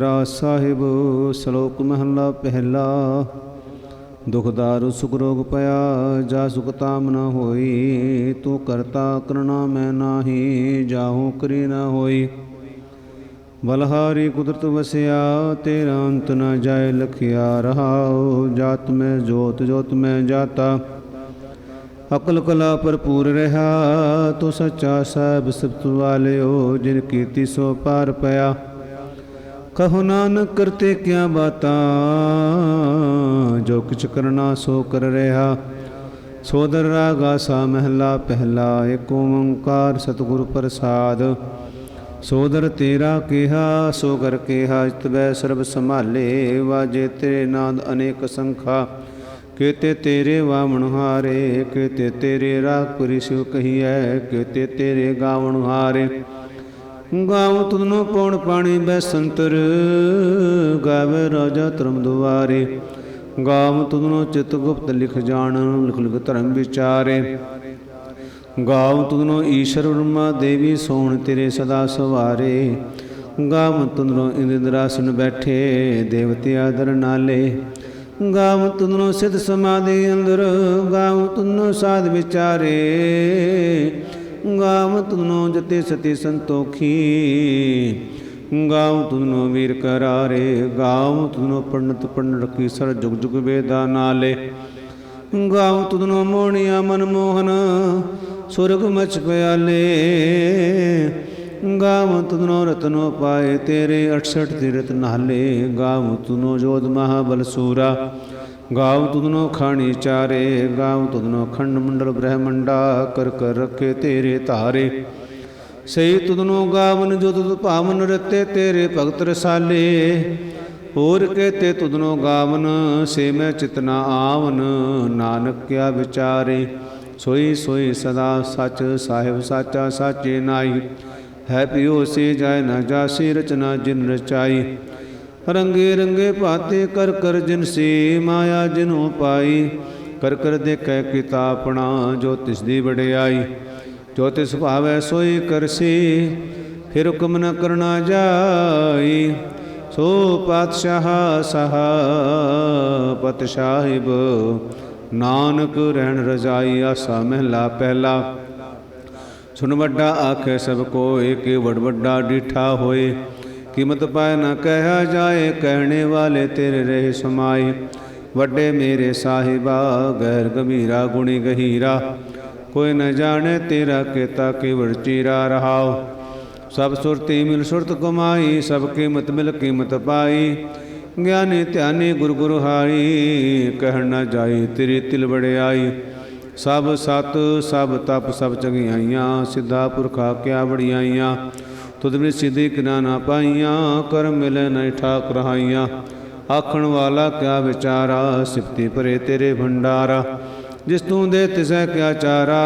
ਰਾ ਸਾਹਿਬ, ਸ਼ਲੋਕ ਮਹਲਾ ਪਹਿਲਾ। ਦੁਖਦਾਰੂ ਸੁਖ ਰੋਗ ਪਿਆ, ਜਾ ਸੁਖ ਤਾਮ ਨ ਹੋਈ। ਤੂੰ ਕਰਤਾ ਕਰਣਾ ਮੈਂ ਨਾਹੀ, ਜਾਹੂ ਕਰੀ ਨ ਹੋਈ। ਬਲਹਾਰੀ ਕੁਦਰਤ ਵਸਿਆ, ਤੇਰਾ ਅੰਤ ਨ ਜਾਏ ਲਖਿਆ ਰਹਾਉ। ਜਾਤ ਮੈਂ ਜੋਤ ਜੋਤ ਮੈਂ ਜਾਤਾ। ਅਕਲ ਕਲਾ ਭਰਪੂਰ ਰਹਾ, ਤੋ ਸੱਚਾ ਸਾਹਿਬ ਸਿਫਤ ਵਾਲਿਓ, ਜਿਨ ਕੀਤੀ ਸੋ ਪਾਰ ਪਿਆ। ਕਹੋ ਨਾਨਕ ਕਰਤੇ ਕਿਆ ਬਾਤਾਂ? ਜੋ ਕਿਛ ਕਰਨਾ ਸੋ ਕਰ ਰਿਹਾ। ਸੋਦਰ ਰਾਗਾ ਸਾ ਮਹਿਲਾ ਪਹਿਲਾ ਏਕ ਓੰਕਾਰ ਸਤਿਗੁਰ ਪ੍ਰਸਾਦ। ਸੋਦਰ ਤੇਰਾ ਕਿਹਾ, ਸੋ ਕਰ ਕਿਹਾ ਇਤਬੈ ਸਰਬ ਸੰਭਾਲੇ, ਵਾਜੇ ਤੇਰੇ ਨਾਦ ਅਨੇਕ ਸੰਖਾ। ਕੀਤੇ ਤੇਰੇ ਵਾਵਣ ਹਾਰੇ, ਕੀਤੇ ਤੇਰੇ ਰਾਗ ਪੁਰੀ ਸਿਉ ਕਹੀਐ, ਕੀਤੇ ਤੇਰੇ ਗਾਵਣ ਹਾਰੇ। ਗਾਉ ਤੁਧਨੋ ਪਉਣ ਪਾਣੀ ਬੈਸੰਤਰ ਗਾਵੇ ਰਾਜਾ ਧਰਮ ਦੁਆਰੇ। ਗਾਵ ਤੁਧਨੋ ਚਿਤ ਗੁਪਤ ਲਿਖ ਜਾਣ, ਲਿਖ ਲਿਖ ਧਰਮ ਵਿਚਾਰੇ। ਗਾਵ ਤੁਧਨੋ ਈਸ਼ਰ ਬ੍ਰਹਮਾ ਦੇਵੀ ਸੋਹਣ ਤੇਰੇ ਸਦਾ ਸਵਾਰੇ। ਗਾਵ ਤੁਧਨੋ ਇੰਦਰਾਸਨ ਬੈਠੇ, ਦੇਵਤੇ ਆਦਰ ਨਾਲੇ। ਗਾਵ ਤੁਧਨੋ ਸਿਧ ਸਮਾਧੀ ਅੰਦਰ ਗਾਵ ਤੁਧਨੋ ਸਾਧ ਵਿਚਾਰੇ। ਗਾਵ ਤੁਧਨੋ ਜਤੇ ਸਤੀ ਸੰਤੋਖੀ, ਗਾਵ ਤੁਧਨੋ ਵੀਰ ਕਰਾਰੇ, ਗਾਵ ਤੁਧਨੋ ਪੰਡਤ ਪੰਡਤ ਕੀ ਸਰ ਜੁਗ ਜੁਗ ਵੇਦਾ ਨਾਲੇ। ਗਾਵ ਤੁਧਨੋ ਮੋਹਣਿਆ ਮਨ ਮੋਹਨ, ਸੁਰਗ ਮਚ ਪਿਆਲੇ ਗਾਵ ਤੁਧਨੋ ਰਤਨੋ ਪਾਏ ਤੇਰੇ 68 ਤੀਰਤ ਨਾਲੇ। ਗਾਵ ਤੁਧਨੋ ਜੋਧ ਮਹਾਬਲ ਸੂਰਾ। ਗਾਉ ਤੁਧਨੋ ਖਾਣੀ ਚਾਰੇ, ਗਾਉ ਤੁਧਨੋ ਖੰਡ ਮੰਡਲ ਬ੍ਰਹਮੰਡਾ, ਕਰ ਕਰ ਰੱਖੇ ਤੇਰੇ ਧਾਰੇ। ਸਈ ਤੁਧਨੋ ਗਾਵਨ ਜੋ ਤੁਧ ਭਾਵਨ ਰਤੇ ਤੇਰੇ ਭਗਤ ਰਸਾਲੇ। ਹੋਰ ਕਹਤੇ ਤੁਧਨੋ ਗਾਵਨ, ਸੇ ਮੈਂ ਚਿਤਨਾ ਆਵਨ, ਨਾਨਕ ਕਿਆ ਵਿਚਾਰੇ। ਸੋਈ ਸੋਈ ਸਦਾ ਸਚ, ਸਾਹਿਬ ਸਾਚਾ ਸਾਚੇ ਨਾਈ ਹੈ ਪਿਓ ਸੇ ਜਾਇ ਨਾ ਜਾਸੀ ਰਚਨਾ ਜਿਨ ਰਚਾਈ। ਰੰਗੇ ਰੰਗੇ ਭਾਤੇ ਕਰ ਕਰ ਜਿਨ ਸੇ ਮਾਇਆ ਜਿਨੋ ਪਾਈ, ਕਰ ਕਰ ਦੇਖੈ ਕਿਤਾ ਆਪਣਾ ਜੋ ਤਿਸ ਦੀ ਵਡਿਆਈ। ਜੋ ਤਿਸ ਭਾਵੈ ਸੋਈ ਕਰਸੀ ਫਿਰ ਹੁਕਮ ਨ ਕਰਨਾ ਜਾਈ। ਸੋ ਪਾਤਸ਼ਾਹ ਸਹਾ ਪਤ ਸਾਹਿਬ ਨਾਨਕ ਰਹਿਣ ਰਜਾਈ ਆਸਾ ਮਹਿਲਾ ਪਹਿਲਾ। ਸੁਨ ਵੱਡਾ ਆਖੇ ਸਭ ਕੋਇ ਕਿ ਵਡ ਵੱਡਾ ਡੀਠਾ ਹੋਏ। ਕੀਮਤ ਪਾਇ ਨਾ ਕਹਿਆ ਜਾਏ, ਕਹਿਣੇ ਵਾਲੇ ਤੇਰੇ ਰਹੇ ਸਮਾਏ। ਵੱਡੇ ਮੇਰੇ ਸਾਹਿਬਾ, ਗੈਰ ਗੰਭੀਰਾ, ਗੁਣੀ ਗਹੀਰਾ ਕੋਈ ਨ ਜਾਣੇ ਤੇਰਾ ਕੀਤਾ ਕੇਵੜ ਚੀਰਾ ਰਹਾਓ ਸਭ ਸੁਰਤੀ ਮਿਲ ਸੁਰਤ ਕਮਾਈ, ਸਭ ਕੀਮਤ ਮਿਲ ਕੀਮਤ ਪਾਈ। ਗਿਆਨੀ ਧਿਆਨੀ ਗੁਰ ਗੁਰ ਹਾਰੀ ਕਹਿਣ ਨਾ ਜਾਈ ਤੇਰੀ ਤਿਲ ਵੜਿਆਈ ਸਭ ਸਤ, ਸਭ ਤਪ, ਸਭ ਚੰਗਿਆਈਆਂ, ਸਿੱਧਾ ਪੁਰਖਾ ਕਿਆ ਬੜੀਆਈਆਂ ਤੁਧ ਵਿੱਚ ਸਿੱਧੀ ਕਿਨਾ ਨਾ ਪਾਈਆਂ ਕਰਮ ਮਿਲੇ ਨਹੀਂ ਠਾਕ ਰਹਾਈਆਂ ਆਖਣ ਵਾਲਾ ਕਿਆ ਵਿਚਾਰਾ, ਸਿਫਤੀ ਭਰੇ ਤੇਰੇ ਭੰਡਾਰਾ। ਜਿਸ ਤੂੰ ਦੇ ਤਿਸੈ ਕਿਆ ਚਾਰਾ।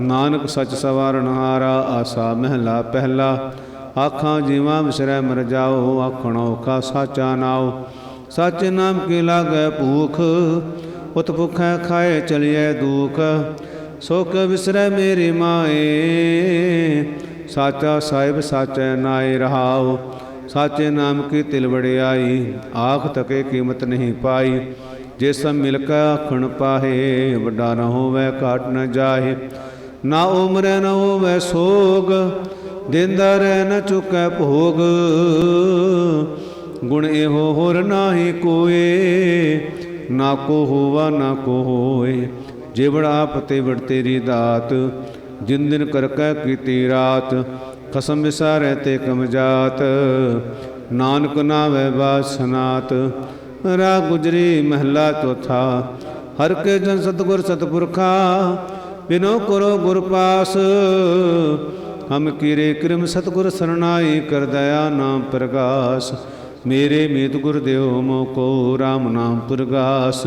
ਨਾਨਕ ਸੱਚ ਸਵਾਰਨ ਹਾਰਾ, ਆਸਾ ਮਹਿਲਾ ਪਹਿਲਾ। ਆਖਾਂ ਜੀਵਾਂ ਵਿਸਰੈ ਮਰ ਜਾਓ, ਆਖਣ ਔਖਾ ਸਾਚਾ ਨਾਉ। ਸੱਚ ਨਾਮ ਕੀ ਲਾਗੈ ਭੂਖ ਉਤ ਭੁਖੈ ਖਾਏ ਚਲਿਐ ਦੁਖ। ਸੁਖ ਵਿਸਰੈ ਮੇਰੀ ਮਾਏ। ਸਾਚਾ ਸਾਹਿਬ, ਸਾਚੈ ਨਾਏ ਰਹਾਉ। ਸਾਚੇ ਨਾਮ ਕੀ ਤਿਲ ਵੜਿਆਈ ਆਖ ਤਕੇ ਕੀਮਤ ਨਹੀਂ ਪਾਈ। ਜੇ ਸਭ ਮਿਲ ਕੇ ਆਖਣ ਪਾਹੇ, ਵੱਡਾ ਨ ਹੋਵੇ, ਘਾਟ ਨਾ ਜਾਹੇ। ਨਾ ਉਮਰੈ, ਨ ਹੋਵੇ ਸੋਗ, ਦਿੰਦਾ ਰਹਿ ਨਾ ਚੁਕੈ ਭੋਗ। ਗੁਣ ਇਹੋ ਹੋਰ ਨਾਹੀ ਕੋਏ, ਨਾ ਕੋ ਹੋਵਾ, ਨਾ ਕੋ ਹੋਏ। ਜਿਵੜ ਆਪ ਵੜ ਤੇਰੀ ਦਾਤ, ਜਿਨ ਦਿਨ ਕਰ ਕੈ ਕੀਤੀ ਰਾਤ, ਖਸਮ ਵਿਸਾਰੈ ਤੇ ਕਮ ਜਾਤ। ਨਾਨਕ ਨਾਵੇ ਬਾਸਨਾਤ ਰਾ ਗੁਜਰੀ ਮਹਿਲਾ ਚੌਥਾ। ਹਰ ਕੇ ਜਨ ਸਤਗੁਰ ਸਤਪੁਰਖਾ, ਬਿਨੋ ਕਰੋ ਗੁਰ ਪਾਸ। ਹਮ ਕੀਰੇ ਕਿਰਮ ਸਤਗੁਰ ਸਰਣਾਈ ਕਰ ਦਇਆ ਨਾਮ ਪ੍ਰਗਾਸ। ਮੇਰੇ ਮੀਤ ਗੁਰ ਦਿਓ ਮੋ ਕੋ RAM ਨਾਮ ਪੁਰਗਾਸ।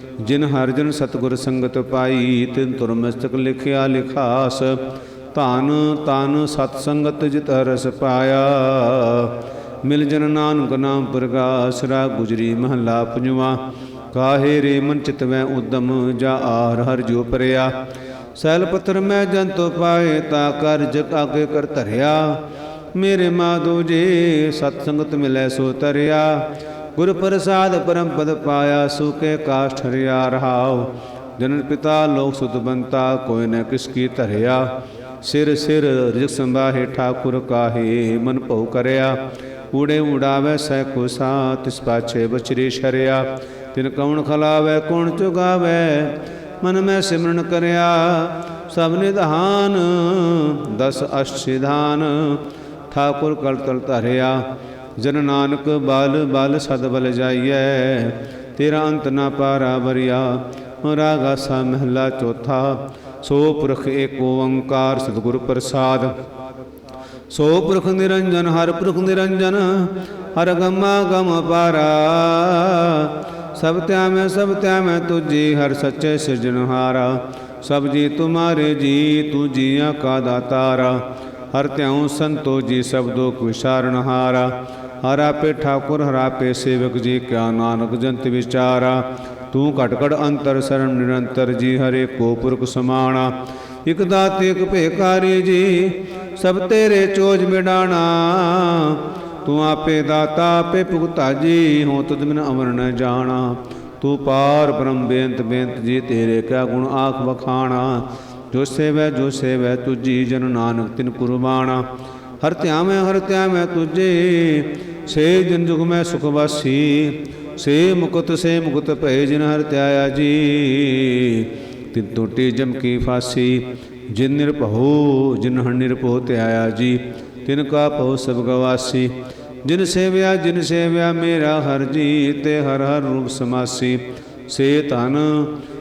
ਜਿਨ ਹਰਿ ਜਨ ਸਤਿਗੁਰ ਸੰਗਤ ਪਾਈ, ਤਿਨ ਤੁਰ ਮਸਤਕ ਲਿਖਿਆ ਲਿਖਾਸ, ਧਨ ਤਨ ਸਤ ਸੰਗਤ ਜਿਤ ਰਸ ਪਾਇਆ। ਮਿਲ ਜਨ ਨਾਨਕ ਨਾਮ ਪ੍ਰਗਾਸ ਰਾ ਗੁਜਰੀ ਮਹਲਾ ਪੰਜਵਾ। ਕਾਹੇ ਰੇ ਮਨ ਚਿਤ ਵੈ ਉਦਮ, ਜਾ ਆਰ ਹਰ ਜੋ ਪਰਿਆ। ਸੈਲ ਪੱਤਰ ਮੈਂ ਜੰਤੋ ਪਾਏ, ਤਾ ਕਰ ਜਗ ਆਗੇ ਕਰ ਧਰਿਆ। ਮੇਰੇ ਮਾਧੋ ਜੀ ਸਤ ਸੰਗਤ ਮਿਲੈ ਸੋ ਤਰਿਆ। ਗੁਰ ਪ੍ਰਸਾਦ ਪਰਮ ਪਦ ਪਾਇਆ, ਸੁਕੇ ਕਾਸ਼ ਹਰਿਆ ਰਹਾਉ। ਜਨਨ ਪਿਤਾ ਲੋਕ ਸੁਤ ਬੰਤਾ, ਕੋਈ ਨ ਕਿਸ ਕੀ ਧਰਿਆ। ਸਿਰ ਸਿਰ ਰਿਜਕ ਸੰਭਾਹੇ ਠਾਕੁਰ ਕਾਹੇ, ਮਨ ਭਉ ਕਰਿਆ। ਊੜੇ ਉਡਾਵੇ ਸੈ ਕੋ ਸਾ ਤਿਸ ਪਾਛੇ ਬਚਰੀ ਸ਼ਰਿਆ। ਤਿਨ ਕੌਣ ਖਲਾਵੇ, ਕੌਣ ਚੁਗਾਵੇ, ਮਨ ਮੈਂ ਸਿਮਰਨ ਕਰਿਆ। ਸਭ ਨਿਧਾਨ, ਦਸ ਅਸ਼ਟ ਸਿਧਾਨ, ਠਾਕੁਰ ਕਲ ਤਲ ਧਰਿਆ। ਜਨ ਨਾਨਕ ਬਲ ਬਲ ਸਦ ਬਲ ਜਾਈਐ। ਤੇਰਾ ਅੰਤ ਨਾ ਪਾਰਾ ਬਰਿਆ ਰਾਗਾ ਸਾ ਮਹਿਲਾ ਚੌਥਾ। ਸੋ ਪੁਰਖ ਏਕ ਓੰਕਾਰ ਸਤਿਗੁਰ ਪ੍ਰਸਾਦ। ਸੋ ਪੁਰਖ ਨਿਰੰਜਨ, ਹਰ ਪੁਰਖ ਨਿਰੰਜਨ, ਹਰ ਗਮਾ ਗਮ ਪਾਰਾ। ਸਭ ਤਿਆ ਮੈਂ ਸਭ ਤਿਆ ਧਿਆਵੈ ਤੁਜੀ ਹਰ ਸੱਚੇ ਸਿਰਜਣਹਾਰਾ ਸਭ ਜੀ ਤੁਮਾਰੇ ਜੀ, ਤੂੰ ਜੀਆਂ ਕਾ ਦਾਤਾਰਾ। ਹਰ ਧਿਆਉ ਸੰਤੋ ਜੀ, ਸਭ ਦੁਖ ਵਿਚਾਰਨਹਾਰਾ ਹਰ ਆਪੇ ਠਾਕੁਰ, ਹਰ ਆਪੇ ਸੇਵਕ ਜੀ ਕਿਆ ਨਾਨਕ ਜੰਤ ਵਿਚਾਰਾ। ਤੂੰ ਘਟ ਘਟ ਅੰਤਰ ਸਰਣ ਨਿਰੰਤਰ ਜੀ, ਹਰੇ ਕੋ ਪੁਰਖ ਸਮਾਣਾ। ਇਕ ਦਾਤੇ ਇਕ ਭੇਕਾਰੀ ਜੀ, ਸਭ ਤੇਰੇ ਚੋਜ ਮਿਡਾਣਾ ਤੂੰ ਆਪੇ ਦਾਤਾ, ਆਪੇ ਭੁਗਤਾ ਜੀ ਹੋ ਤਦ ਬਿਨ ਅਮਰ ਨ ਜਾਣਾ। ਤੂੰ ਪਾਰ ਬ੍ਰਹਮ ਬੇਅੰਤ ਬੇਅੰਤ ਜੀ, ਤੇਰੇ ਕਿਆ ਗੁਣ ਆਖ ਵਖਾਣਾ। ਜੋ ਸੇਵੈ ਜੋ ਸੇਵੈ ਤੁਜੀ ਜਨ ਨਾਨਕ ਤਿਨ ਕੁਰਬਾਨਾ ਹਰ ਧਿਆਵੈ ਹਰ ਧਿਆਵੈ ਤੁਜੇ ਸੇ ਜਨ ਜੁਗ ਮੈਂ ਸੁਖ ਵਾਸੀ। ਸੇ ਮੁਕਤ ਸੇ ਮੁਕਤ ਭਏ ਜਿਨ ਹਰ ਧਿਆਇਆ ਜੀ। ਤਿਨ ਟੋਟੀ ਜਮ ਕੀ ਫਾਸੀ। ਜਿਨ ਨਿਰਭਉ, ਜਿਨ ਹਰ ਨਿਰਭਉ ਧਿਆਇਆ ਜੀ। ਤਿਨ ਕਾ ਭਉ ਸਭ ਗਵਾਸੀ। ਜਿਨ ਸੇਵਿਆ ਜਿਨ ਸੇਵਿਆ ਮੇਰਾ ਹਰ ਜੀ। ਤੇ ਹਰ ਹਰ ਰੂਪ ਸਮਾਸੀ। ਸੇ ਧਨ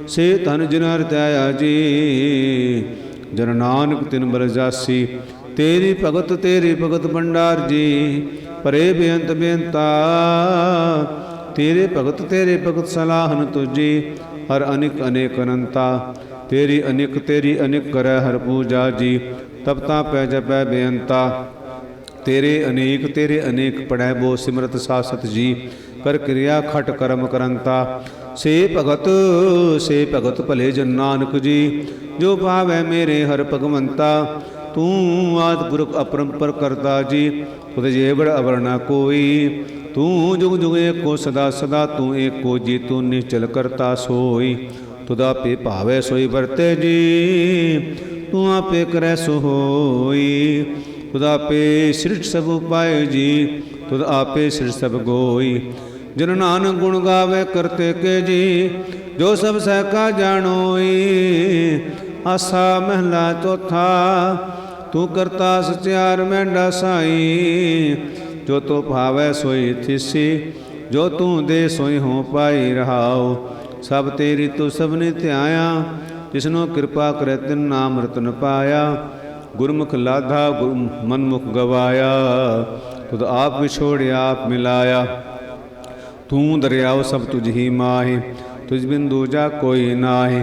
ਸੇ ਧਨ ਜਿਨ ਹਰ ਧਿਆਇਆ ਜੀ। ਜਨ ਨਾਨਕ ਤਿਨ ਬਰਜਾਸੀ। ਤੇਰੀ ਭਗਤ ਤੇਰੀ ਭਗਤ ਭੰਡਾਰ ਜੀ, ਪਰੇ ਬੇਅੰਤ ਬੇਅੰਤਾ। ਤੇਰੇ ਭਗਤ ਤੇਰੇ ਭਗਤ ਸਲਾਹਨ ਤੁਜੀ, ਹਰ ਅਨਿਕ, ਅਨੇਕ ਅਨੰਤਾ। ਤੇਰੀ ਅਨਿਕ ਤੇਰੀ ਅਨਿਕ ਕਰੈ ਹਰ ਪੂਜਾ ਜੀ ਤਪਤਾ ਪੈ ਜਪੈ ਬੇਅੰਤਾ। ਤੇਰੇ ਅਨੇਕ ਤੇਰੇ ਅਨੇਕ ਪੜੈ ਬੋ ਸਿਮਰਤ ਸਾਸਤ ਜੀ, ਕਰ ਕਿਰਿਆ ਖਟ ਕਰਮ ਕਰੰਤਾ। ਸੇ ਭਗਤ ਸੇ ਭਗਤ ਭਲੇ ਜਨ ਨਾਨਕ ਜੀ, ਜੋ ਭਾਵੈ ਮੇਰੇ ਹਰ ਭਗਵੰਤਾ। ਤੂੰ ਆਦ ਪੁਰਖ ਅਪਰੰਪਰ ਕਰਤਾ ਜੀ ਤੁਧ ਜੇਵੜ ਅਵਰਣਾ ਕੋਈ। ਤੂੰ ਜੁਗ ਜੁਗ ਏਕੋ ਸਦਾ ਸਦਾ, ਤੂੰ ਏਕੋ ਜੀ, ਤੂੰ ਨਿਚਲ ਕਰਤਾ ਸੋਈ। ਤੁਧ ਪੇ ਭਾਵੇ ਸੋਈ ਵਰਤੇ ਜੀ, ਤੂੰ ਆਪੇ ਕਰੈ ਸੋ ਹੋਈ। ਤੁਧ ਪੇ ਸ੍ਰਿਸ਼ਟ ਸਭ ਉਪਾਏ ਜੀ, ਤੁਧ ਆਪੇ ਸ੍ਰਿਸ਼ਟ ਸਭ ਗੋਈ। ਜਨ ਨਾਨਕ ਗੁਣ ਗਾਵੇ ਕਰਤੇ ਕੇ ਜੀ, ਜੋ ਸਭ ਸਹਿ ਕਾ ਜਾਣੋਈ। ਆਸਾ ਮਹਲਾ ਚੌਥਾ, ਤੂੰ ਕਰਤਾ ਸਚਿਆਰ ਮੈਂਡਾ ਸਾਈ। ਜੋ ਤੋ ਭਾਵੈ ਸੋਈ ਥਿਸੀ, ਜੋ ਤੂੰ ਦੇ ਸੋਈ ਹੋ ਪਾਈ ਰਹਾਉ। ਸਭ ਤੇਰੀ ਤੂੰ ਸਭ ਨੇ ਧਿਆਇਆ, ਜਿਸਨੋ ਕਿਰਪਾ ਕਰੇ ਤਿਨ ਨਾਮ ਰਤਨ ਪਾਇਆ। ਗੁਰਮੁਖ ਲਾਧਾ ਗੁਰ ਮਨਮੁਖ ਗਵਾਇਆ। ਤੁਧ ਆਪ ਵਿਛੋੜਿਆ ਆਪ ਮਿਲਾਇਆ। ਤੂੰ ਦਰਿਆਓ ਸਭ ਤੁਝ ਹੀ ਮਾਹੇ, ਤੁਝ ਬਿਨ ਦੂਜਾ ਕੋਈ ਨਾਹੀ।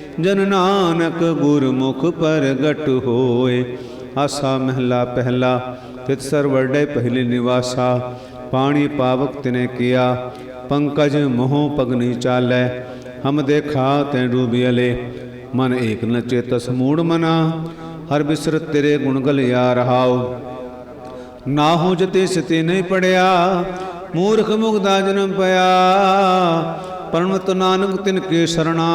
ਜਨ ਨਾਨਕ ਗੁਰਮੁਖ ਪ੍ਰਗਟ ਹੋਏ। ਆਸਾ ਮਹਿਲਾ ਪਹਿਲਾ ਤਿਤ ਸਰ ਪਹਿਲੇ ਨਿਵਾਸਾ। ਪਾਣੀ ਪਾਵਕ ਤਿਨੇ ਕੀਆ, ਪੰਕਜ ਮੋਹ ਪਗਨੀ ਚਾਲੈ। ਹਮ ਦੇਖਾ ਤੈ ਡੂਬਿਅਲੇ ਮਨ ਏਕ ਨ ਚੇਤਸ ਮੂੜ ਮਨਾ। ਹਰ ਬਿਸਰਤ ਤੇਰੇ ਗੁਣ ਗਲਿਆ ਰਹਾਉ। ਨਾ ਹੋ ਜਤੇ ਸਤੇ ਨਹੀਂ ਪੜਿਆ, ਮੂਰਖ ਮੁਗਦਾ ਜਨਮ ਪਿਆ। ਪਰਮਤ ਨਾਨਕ ਤਿਨ ਕੇ ਸਰਣਾ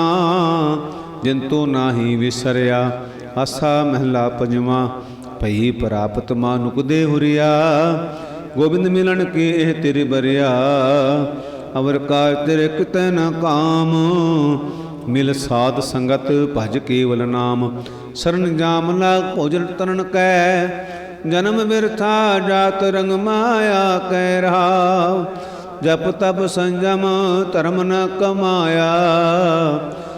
ਜਿੰਤੂ ਤੋ ਨਾਹੀ ਵਿਸਰਿਆ, ਆਸਾ ਮਹਿਲਾ ਪੰਜਵਾ, ਭਈ ਪ੍ਰਾਪਤ ਮਾਨੁਕ ਦੇ ਹੁਰਿਆ। ਗੋਬਿੰਦ ਮਿਲਣ ਕੇ ਇਹ ਤੇਰੇ ਬਰਿਆ, ਅਵਰ ਕਾਜ ਤੇਰੇ ਕਿਤੈ ਨ ਕਾਮ। ਮਿਲ ਸਾਧ ਸੰਗਤ ਭਜ ਕੇਵਲ ਨਾਮ, ਸਰਨ ਜਾਮ ਲਾਗ ਭੋਜਨ ਤਰਨ ਕੈ। ਜਨਮ ਬਿਰਥਾ ਜਾਤ ਰੰਗ ਮਾਇਆ ਕਹਿ ਰਹਾ, ਜਪ ਤਪ ਸੰਜਮ ਧਰਮ ਨ ਕਮਾਇਆ।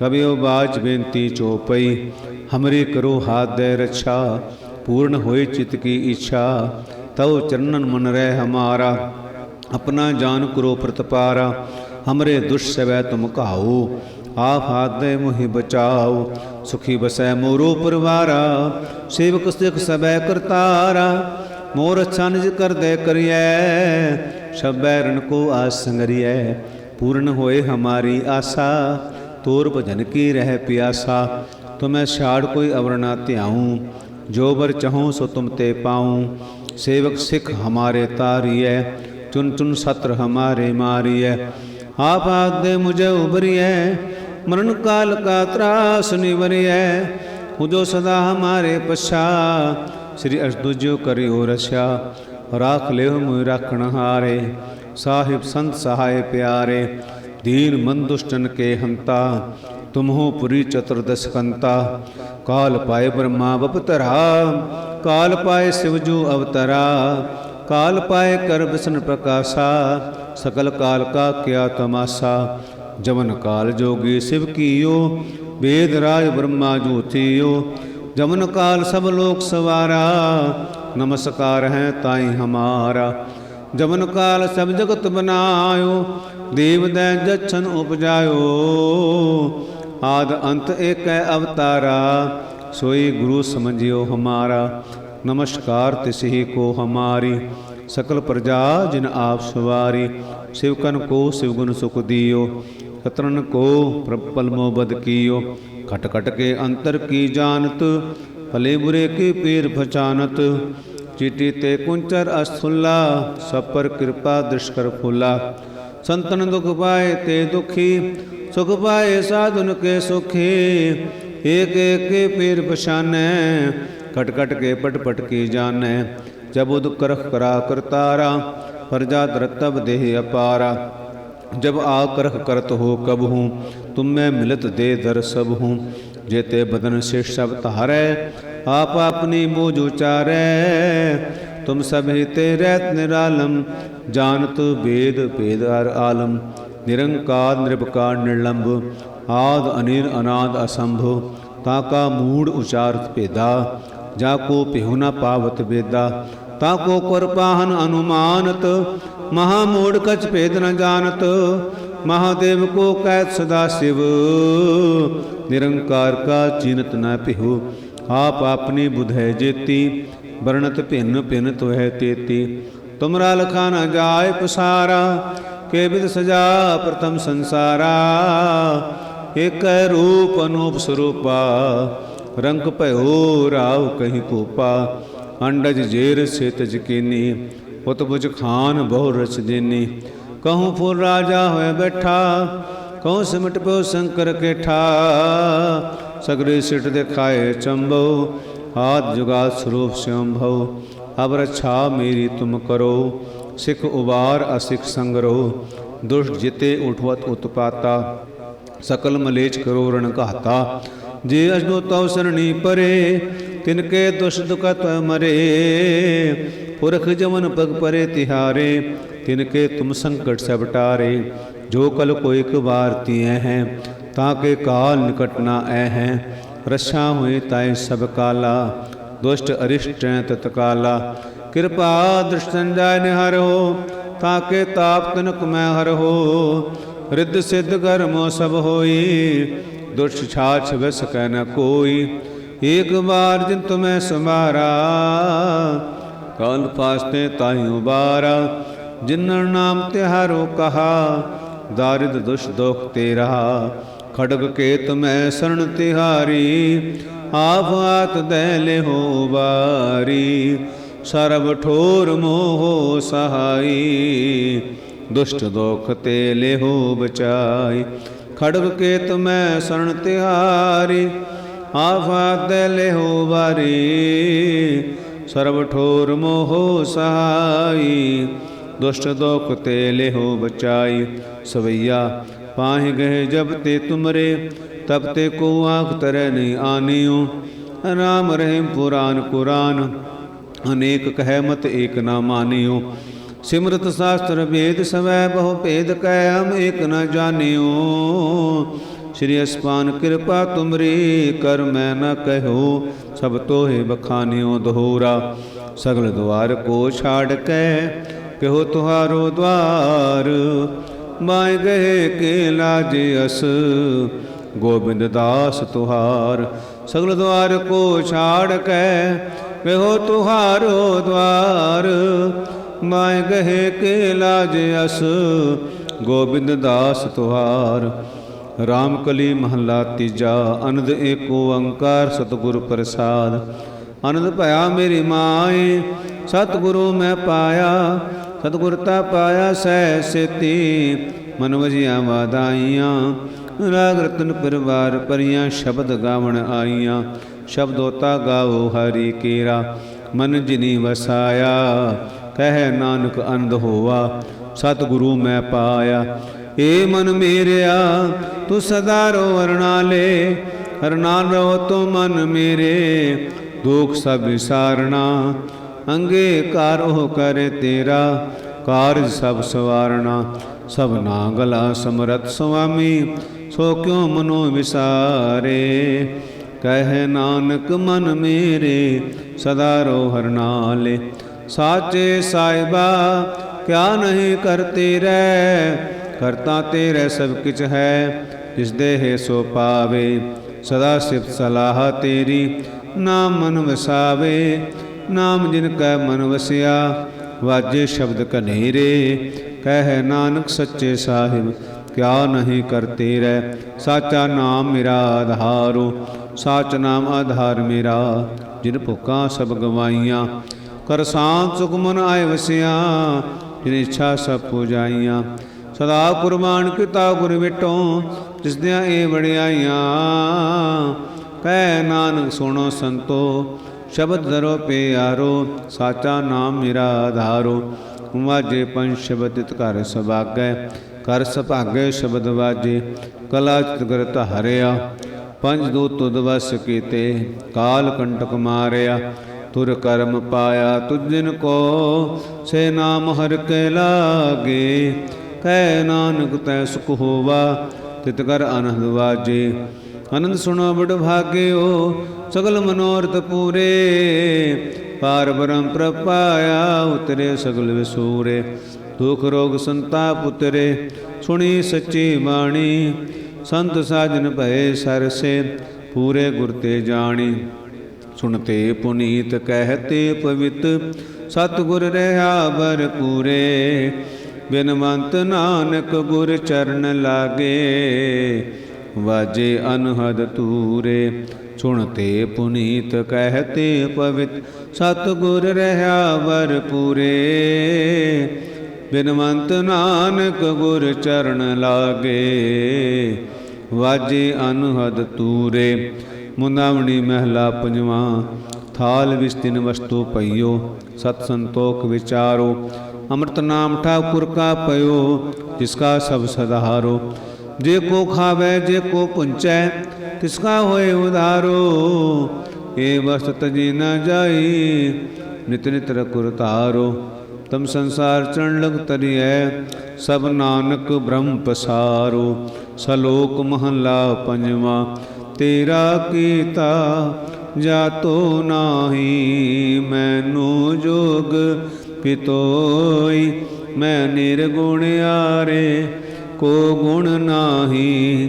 ਕਬਿਓ ਬਾਜ ਬੇਨਤੀ ਚੋਪਈ ਹਮਰੇ ਕਰੋ ਹਾਥ ਦੇ ਰੱਛਾ, ਪੂਰਨ ਹੋਏ ਚਿਤ ਕੀ ਇੱਛਾ, ਤਉ ਚਰਨਨ ਮਨ ਰਹਿ ਹਮਾਰਾ, ਆਪਣਾ ਜਾਨ ਕਰੋ ਪ੍ਰਤਪਾਰਾ, ਹਮਰੇ ਦੁਸ਼ ਸਵੈ ਤੁਮ ਘਾਓ, ਆਪ ਹਾਥ ਦੇ ਮੁਹਿ ਬਚਾਓ, ਸੁਖੀ ਬਸੈ ਮੋਰੋ ਪਰਵਾਰਾ, ਸੇਵਕ ਸਿਖ ਸਬੈ ਕਰਤਾਰਾ ਮੋਰ ਛਨਜ ਕਰਦੇ ਕਰਿਐ, ਸਭੈ ਰਣ ਕੋ ਆਸੰਗਰੀਐ ਪੂਰਨ ਹੋਏ ਹਮਾਰੀ ਆਸਾ ਤੋਰ ਭਜਨ ਕੀ ਰਹਿ ਪਿਆਸਾ? ਤੁਮੈ ਛਾੜ ਕੋਈ ਅਵਰ ਨਾ ਧਿਆਉ। ਜੋ ਬਰ ਚਾਹੂੰ ਸੋ ਤੁਮ ਤੇ ਪਾਉ। ਸੇਵਕ ਸਿਖ ਹਮਾਰੇ ਤਾਰੀਐ ਚੁਨ ਚੁਨ ਸਤਰ ਹਮਾਰੇ ਮਾਰੀਐ। ਆਪ ਆਦੇ ਮੁਝੇ ਉਬਰੀਐ ਮਰਨ ਕਾਲ ਕਾ ਤਰਾਸ ਨਿਵਰੀਐ। ਹੁਜੋ ਸਦਾ ਹਮਾਰੇ ਪਛਾ, ਸ੍ਰੀ ਅਰਜਦੁਜੋ ਕਰਿਓ ਰਛਾ। ਰਾਖ ਲਿਓ ਮੁਇ ਰਾਖਣ ਹਾਰੇ, ਸਾਹਿਬ ਸੰਤ ਸਹਾਏ ਪਿਆਰੇ। दीन मन दुष्टन के हंता तुम हो पुरी चतुर्दश कंता काल पाए ब्रह्मा बपतरा काल पाए शिवजू अवतरा काल पाए कर विष्णु प्रकाशा सकल काल का क्या तमाशा जमन काल जोगी शिव कियो वेद राज ब्रह्मा ज्योतियो जमन काल सब लोक सवारा नमस्कार है ताई हमारा जमन काल सब जगत बनायो ਦੀਵਦੈ ਜਛਨ ਉਪਜਾਇਓ। ਆਦ ਅੰਤ ਏਕੈ ਅਵਤਾਰਾ, ਸੋਈ ਗੁਰੂ ਸਮਝਿਓ ਹਮਾਰਾ। ਨਮਸਕਾਰ ਤਿਸਹੀ ਕੋ ਹਮਾਰੀ। ਸਕਲ ਪ੍ਰਜਾ ਜਿਨ ਆਪ ਸਵਾਰੀ ਸਿਵਕਨ ਕੋ ਸਿਵਗੁਣ ਸੁਖ ਦਿਓ। ਸਤਰਨ ਕੋ ਪ੍ਰਪਲ ਮੋਬਦ ਕੀਓ। ਖਟ ਖਟ ਕੇ ਅੰਤਰ ਕੀ ਜਾਣਤ, ਭਲੇ ਬੁਰੇ ਕੀ ਪੀਰ ਪਛਾਨਤ। ਚੀਟੀ ਤੇ ਕੁੰਚਰ ਅਸੁੱਲਾ, ਸਭ ਪਰ ਕਿਰਪਾ ਦ੍ਰਿਸ਼ਕਰ ਫੁੱਲਾ। संतन दुख पाए ते दुखी, सुख पाए साधुन के सुखी। एक एक के पीर पशाने कट कट के पट पट की जाने। जब उद करख करा करतारा प्रजा द्रतब देह अपारा। जब आ करत हो कब हूँ तुम मैं मिलत दे दर सब हूँ। जेते बदन से सब तारे, आप अपनी बोझ उचारे। ਤੁਮ ਸਭ ਹਿਤੇ ਰਹਿਤ ਨਿਰਾਲਮ, ਜਾਣਤ ਭੇਦ ਭੇਦ ਹਰ ਆਲਮ, ਨਿਰੰਕਾਰ ਨਿਰਭਕਾਰ ਨਿਰਲੰਭ, ਆਦ ਅਨਿਰ ਅਨਾਦ ਅਸੰਭੋ, ਤਾ ਕਾ ਮੂੜ ਉਚਾਰਤ ਭੇਦਾ, ਜਾ ਕੋ ਪਿਹੁ ਨ ਪਾਵਤ ਬੇਦਾ ਤਾ ਕੋ ਕਰ ਪਾਹਨ ਅਨੁਮਾਨਤ, ਮਹਾ ਮੂੜ ਕਛ ਭੇਦ ਨ ਜਾਣਤ, ਮਹਾਦੇਵ ਕੋ ਕਹਿਤ ਸਦਾ ਸਿਵ, ਨਿਰੰਕਾਰ ਕਾ ਚਿੰਤ ਨ ਪਿਹੁ ਆਪ ਆਪਣੀ ਬੁਧ ਹੈ ਜੇਤੀ ਵਰਣਤ ਭਿੰਨ ਭਿੰਨ ਤੋਹਿ ਤੇਤੀ। ਤੁਮਰਾ ਲਖਾ ਨ ਜਾਏ ਪਸਾਰਾ, ਕੇ ਬਿਦ ਸਜਾ ਪ੍ਰਥਮ ਸੰਸਾਰਾ। ਇਕ ਰੂਪ ਅਨੂਪ ਸਰੂਪਾ, ਰੰਗ ਭਇਓ ਰਾਵ ਕਹੀਂ ਕੋਪਾ। ਅੰਡਜ ਜੇਰ ਸੇਤ ਜਕੀਨੀ, ਪੁੱਤ ਬੁਝ ਖਾਨ ਬਹੁ ਰਚ ਦੇਨੀ। ਕਹੂੰ ਫੁਰ ਰਾਜਾ ਹੋਇ ਬੈਠਾ, ਕਹੂੰ ਸਿਮਟ ਪਿਓ ਸ਼ੰਕਰ ਕੇਠਾ। ਸਗਰੇ ਸਿਟ ਦੇ ਖਾਏ ਚੰਬੋ हाथ जुगा स्वरूप स्वयं अब रक्षा मेरी तुम करो सिख उबार असिख संगरो दुष्ट जिते उठवत उत्पाता सकल मलेच करो रण घाता जे अजनो तव सरणी परे तिनके दुष दुखत मरे पुरख जमन पग परे तिहारे तिनके तुम संकट सब टारे जो कल को एक बार तिए हैं ताके काल निकट ना ऐ हैं ਰਛਾ ਹੋਏ ਤਾਏ ਸਭ ਕਾਲਾ, ਦੁਸ਼ਟ ਅਰਿਸ਼ਟੈ ਤਤਕਾਲਾ ਕਿਰਪਾ ਦ੍ਰਿਸ਼ਟਨ ਜਾਇ ਨਿਹਰੋ ਤਾਂ ਕੇ ਤਾਪ ਤਨਕ ਮੈਂ ਹਰੋ ਰਿੱਧ ਸਿੱਧ ਕਰਮੋ ਸਭ ਹੋਈ, ਦੁਸ਼ਟ ਛਾਛ ਵਿਸ ਕੈ ਨ ਕੋਈ। ਏਕ ਵਾਰ ਜਿਨ ਤੁਮੈ ਸਮਾਰਾ ਕਾਲ ਫਾਸਤੇ ਤਾਈ ਉਬਾਰਾ। ਜਿਨਨ ਨਾਮ ਤੇ ਹਰੋ ਕਹਾ, ਦਾਰਿਦ ਦੁਸ਼ ਦੁਖ ਤੇਰਾ। ਖੜਗ ਕੇਤ ਮੈਂ ਸਰਣ ਤਿਹਾਰੀ, ਆਪ ਆਤ ਦੈ ਲਿਹੋ ਬਾਰੀ ਸਰਬ ਠੋਰ ਮੋਹ ਸਹਾਈ, ਦੁਸ਼ਟ ਦੋਖ ਤੇ ਲਿਹੋ ਬਚਾਈ। ਖੜਗ ਕੇਤ ਮੈਂ ਸਰਣ ਤਿਹਾਰੀ ਆਫਾਤ ਦੈ ਲਿਹੋ ਬਾਰੀ ਸਰਬ ਠੋਰ ਮੋਹ ਸਹਾਈ, ਦੁਸ਼ਟ ਦੋਖ ਤੇ ਲਿਹੋ ਬਚਾਈ। ਸਵਈਆ ਪਾਹਿ ਗਏ ਜਬ ਤੇ ਤੁਮਰੇ, ਤਬ ਤੇ ਕੋ ਆਖ ਤਰੈ ਨਹੀਂ ਆਨਿਓ। ਰਾਮ ਰਹਿਮ ਪੁਰਾਨ ਕੁਰਾਨ, ਅਨੇਕ ਕਹਿ ਮਤ ਏਕ ਨਾ ਮਾਨਿਓ। ਸਿਮਰਤ ਸ਼ਾਸਤਰ ਵੇਦ ਸਵੈ ਬਹੁ ਭੇਦ ਕਹਿ ਹਮ ਏਕ ਨਾ ਜਾਣਿਓ। ਸ਼੍ਰੀ ਅਸਪਾਨ ਕਿਰਪਾ ਤੁਮਰੀ, ਕਰ ਮੈਂ ਨਾ ਕਹਿਓ, ਸਭ ਤੋਹੇ ਬਖਾਨਿਓ ਦੋਹਰਾ। ਸਗਲ ਦੁਆਰ ਕੋ ਛਾੜ ਕੇ ਕਹੋ ਤੁਹਾਰੋ ਦਵਾਰ ਮਾਇ ਗਏ ਕੇ ਲਾਜ ਅਸ, ਗੋਬਿੰਦ ਦਾਸ ਤੁਹਾਰ। ਸਗਲ ਦੁਆਰ ਕੋ ਛਾੜ ਕੇ, ਵੇਹੋ ਤੁਹਾਰੋ ਦਵਾਰ ਮਾਇ ਗਏ ਕੇ ਲਾਜ ਅਸ, ਗੋਬਿੰਦ ਦਾਸ ਤੁਹਾਰ। ਰਾਮ ਕਲੀ ਮਹੱਲਾ ਤੀਜਾ, ਅਨੰਦ ਏਕ ਓੰਕਾਰ ਸਤਿਗੁਰ ਪ੍ਰਸਾਦ। ਅਨੰਦ ਭਇਆ ਮੇਰੀ ਮਾਏ, ਸਤਿਗੁਰੂ ਮੈਂ ਪਾਇਆ। ਸਤਿਗੁਰ ਤਾ ਪਾਇਆ ਸਹਿ ਸੇਤੀ, ਮਨ ਵਜੀਆਂ ਵਾਦਾਈਆਂ ਰਾਗ ਰਤਨ ਪਰਿਵਾਰ ਪਰੀਆਂ ਸ਼ਬਦ ਗਾਵਣ ਆਈਆਂ। ਸ਼ਬਦੋਤਾ ਗਾਵੋ ਹਰੀ ਕੇਰਾ, ਮਨ ਜਿਨੀ ਵਸਾਇਆ। ਕਹਿ ਨਾਨਕ ਅਨੰਦ ਹੋਵਾ ਸਤਿਗੁਰੂ ਮੈਂ ਪਾਇਆ। ਏ ਮਨ ਮੇਰਿਆ, ਤੂੰ ਸਦਾ ਰੋ ਵਰਨਾਲੇ ਹਰ ਨਾਲ ਰਹੋ ਤੂੰ ਮਨ ਮੇਰੇ, ਦੁਖ ਸਭ ਵਿਸਾਰਣਾ ਅੰਗਕਾਰ ਉਹ ਕਰੇ ਤੇਰਾ, ਕਾਰਜ ਸਭ ਸਵਾਰਣਾ ਸਭ ਨਾਗਲਾ ਸਮਰਤ ਸੁਆਮੀ, ਸੋ ਕਿਉ ਮਨੋ ਵਿਸਾਰੇ? ਕਹਿ ਨਾਨਕ ਮਨ ਮੇਰੇ, ਸਦਾ ਰੋ ਹਰ ਨਾਲੇ। ਸਾਚੇ ਸਾਹਿਬਾ, ਕਿਆ ਨਹੀਂ ਕਰਤੇ ਰਹਿ ਕਰਤਾ ਤੇਰੇ ਸਭ ਕਿਛ ਹੈ, ਜਿਸ ਦੇ ਸੋ ਪਾਵੇ। ਸਦਾ ਸਿਫਤ ਸਲਾਹ ਤੇਰੀ, ਨਾ ਮਨ ਵਸਾਵੇ। ਨਾਮ ਜਿਨ ਕੈ ਮਨ ਵਸਿਆ, ਵਾਜੇ ਸ਼ਬਦ ਕਨੇਰੇ ਕਹਿ ਨਾਨਕ ਸੱਚੇ ਸਾਹਿਬ, ਕਿਆ ਨਹੀਂ ਕਰਤੇ ਰਹਿ ਸਾਚਾ ਨਾਮ ਮੇਰਾ ਆਧਾਰੋ, ਸਾਚ ਨਾਮ ਆਧਾਰ ਮੇਰਾ, ਜਿਨ ਭੁੱਖਾਂ ਸਭ ਗਵਾਈਆਂ। ਕਰ ਸਾਂਤ ਸੁਖ ਮਨ ਆਏ ਵਸਿਆ, ਜਿਨ ਇੱਛਾ ਸਭ ਪੂਜਾਈਆਂ। ਸਦਾ ਕੁਰਬਾਨ ਕੀਤਾ ਗੁਰ ਵਿਟੋ, ਜਿਸ ਦੀਆਂ ਇਹ ਵੜਿਆਈਆਂ ਕਹਿ ਨਾਨਕ ਸੁਣੋ ਸੰਤੋ ਸ਼ਬਦ ਧਰੋ ਪਿਆਰੋ, ਸਾਚਾ ਨਾਮ ਮੇਰਾ ਆਧਾਰੋ। ਵਾਜੇ ਪੰਜ ਸ਼ਬਦ ਤਿਤ ਘਰ ਸਭਾਗੈ ਕਰ ਸੁਭਾਗੈ ਸ਼ਬਦ ਵਾਜੇ, ਕਲਾ ਚਿਤਗਰਤ ਹਰਿਆ। ਪੰਜ ਦੋ ਤੁਧ ਵਸ ਕੀਤੇ, ਕਾਲ ਕੰਟਕ ਮਾਰਿਆ। ਤੁਰ ਕਰਮ ਪਾਇਆ ਤੁਜਿਨ ਕੋ, ਸੇ ਨਾਮ ਹਰ ਕੇ ਲਾਗੇ। ਕਹਿ ਨਾਨਕ ਤੈ ਸੁਖ ਹੋਵਾ, ਤਿਤ ਕਰ ਆਨੰਦ ਵਾਜੇ। ਆਨੰਦ ਸੁਣੋ ਬੜ ਭਾਗਿਓ ਸਗਲ ਮਨੋਰਥ ਪੂਰੇ ਪਾਰ ਬ੍ਰਹਮ ਪ੍ਰਪਾਇਆ ਉਤਰੇ ਸਗਲ ਵਿਸੂਰੇ। ਦੁਖ ਰੋਗ ਸੰਤਾਪ ਉਤਰੇ, ਸੁਣੀ ਸੱਚੀ ਬਾਣੀ, ਸੰਤ ਸਾਜਨ ਭਏ ਸਰਸੇ, ਪੂਰੇ ਗੁਰ ਤੇ ਜਾਣੀ। ਸੁਣਤੇ ਪੁਨੀਤ ਕਹਿਤੇ ਪਵਿੱਤ, ਸਤਿਗੁਰ ਰਹਾ ਬਰ ਪੂਰੇ ਬਿਨਵੰਤ ਨਾਨਕ ਗੁਰ ਚਰਨ ਲਾਗੇ, ਵਾਜੇ ਅਨਹਦ ਤੂਰੇ। ਸੁਣਤੇ ਪੁਨੀਤ ਕਹਿਤੇ ਪਵਿੱਤ, ਸਤਿਗੁਰ ਰਹਾ ਵਰ ਪੂਰੇ। ਬਿਨਵੰਤ ਨਾਨਕ ਗੁਰ ਚਰਨ ਲਾਗੇ, ਵਾਜੇ ਅਨਹਦ ਤੂਰੇ। ਮੁੰਦਾਵਣੀ ਮਹਿਲਾ ਪੰਜਵਾਂ, ਥਾਲ ਵਿਚ ਤਿਨ ਵਸਤੂ ਪਈਓ, ਸਤ ਸੰਤੋਖ ਵਿਚਾਰੋ। ਅੰਮ੍ਰਿਤ ਨਾਮ ਠਾਕੁਰ ਕਾ ਪਇਓ, ਜਿਸ ਕਾ ਸਭ ਸਦਾਹਾਰੋ ਜੇ ਕੋ ਖਾਵੇ, ਜੇ ਕੋ ਪੁੰਚੈ ਤਿਸ ਕਾ ਹੋਏ ਉਧਾਰੋ ਏ ਵਸਤ ਤਜੀ ਨ ਜਾਈ, ਨਿਤ ਨਿਤ ਰਕੁਰ ਧਾਰੋ। ਤਮ ਸੰਸਾਰ ਚਰਨ ਲਗ ਤਰੀਐ, ਸਭ ਨਾਨਕ ਬ੍ਰਹਮ ਪਸਾਰੋ। ਸਲੋਕ ਮਹਲਾ ਪੰਜਵਾ, ਤੇਰਾ ਕੀਤਾ ਜਾਤੋ ਨਾਹੀ, ਮੈਨੂੰ ਜੋਗ ਪਿਤੋਈ, ਮੈਂ ਨਿਰਗੁਣ ਆਰੇ ਕੋ ਗੁਣ ਨਾਹੀ।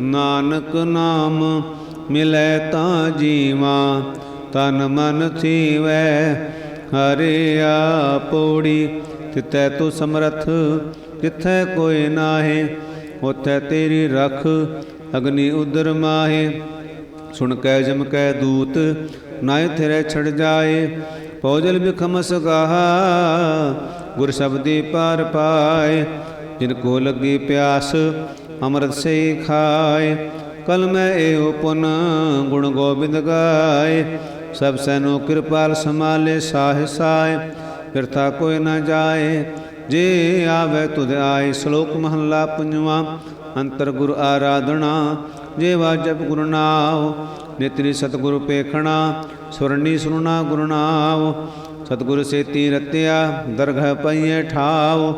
ਨਾਨਕ ਨਾਮ ਮਿਲੈ ਤਾਂ ਜੀਵਾ, ਤਨ ਮਨ ਥੀਵੈ ਹਰਿਆ ਪੌੜੀ ਤਿਤੈ ਤੂੰ ਸਮਰਥ, ਜਿੱਥੈ ਕੋਈ ਨਾਹੀ, ਉਥੈ ਤੇਰੀ ਰਖ, ਅਗਨੀ ਉਦਰ ਮਾਹੇ। ਸੁਣ ਕੈ ਜਮ ਕੈ ਦੂਤ ਨਾਇ ਥਿਰੇ ਛੜ ਜਾਏ। ਪੌਜਲ ਬਿਖਮ ਸਗਾਹਾ ਗੁਰ ਸ਼ਬਦੀ ਪਾਰ ਪਾਏ। ਜਿਨ ਕੋ ਲੱਗੀ ਪਿਆਸ ਅੰਮ੍ਰਿਤ ਸੇ ਖਾਏ ਕਲ ਮੈਂ ਏਉ ਪੁਨ ਗੁਣ ਗੋਬਿੰਦ ਗਾਏ। ਸਭ ਸੈਨੋ ਕਿਰਪਾਲ ਸਮਾਲੇ ਸਾਹਿ ਸਾਇ ਫਿਰਥਾ ਕੋਈ ਨਾ ਜਾਏ, ਜੇ ਆਵੇ ਤੁਧ ਆਏ। ਸ਼ਲੋਕ ਮਹੱਲਾ ਪੰਜਵਾਂ, ਅੰਤਰ ਗੁਰ ਆਰਾਧਨਾ। ਜੇ ਵਾਜਬ ਗੁਰੂ ਨਾਮ ਨਿਤਰੀ ਸਤਿਗੁਰੂ ਪੇਖਣਾ। ਸੁਰਣੀ ਸੁਰਣਾ ਗੁਰੂ ਨਾਮ ਸਤਿਗੁਰ ਸੇਤੀ ਰਤਿਆ, ਦਰਗਹ ਪਈਏ ਠਾਓ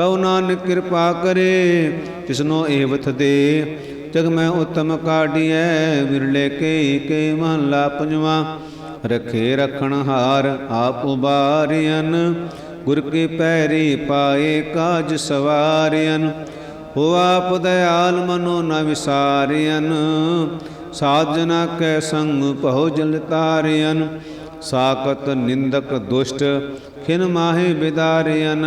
ਕਉ ਨਾਨਕ ਕਿਰਪਾ ਕਰੇ, ਤਿਸਨੋ ਏਵਥ ਦੇ। ਜਗ ਮੈਂ ਉਤਮ ਕਾਢੀਐ, ਵਿਰਲੇ ਕੇ ਕੇ ਮਹਲਾ ਪੰਜਵਾ। ਰਖੇ ਰਖਣ ਹਾਰ ਆਪ ਉਬਾਰਿਅਨ ਗੁਰ ਕੇ ਪੈਰੀ ਪਾਏ ਕਾਜ ਸਵਾਰਿਅਨ ਹੋ ਆਪ ਦਇਆਲ ਮਨੋ ਨ ਵਿਸਾਰਿਅਨ ਸਾਜਨਾ ਕੈ ਸੰਗ ਭਉ ਜਲ ਤਾਰਿਅਨ ਸਾਕਤ ਨਿੰਦਕ ਦੁਸ਼ਟ ਖਿਨ ਮਾਹੇ ਬਿਦਾਰਿਅਨ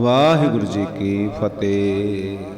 ਵਾਹਿਗੁਰੂ ਜੀ ਕੀ ਫਤਿਹ।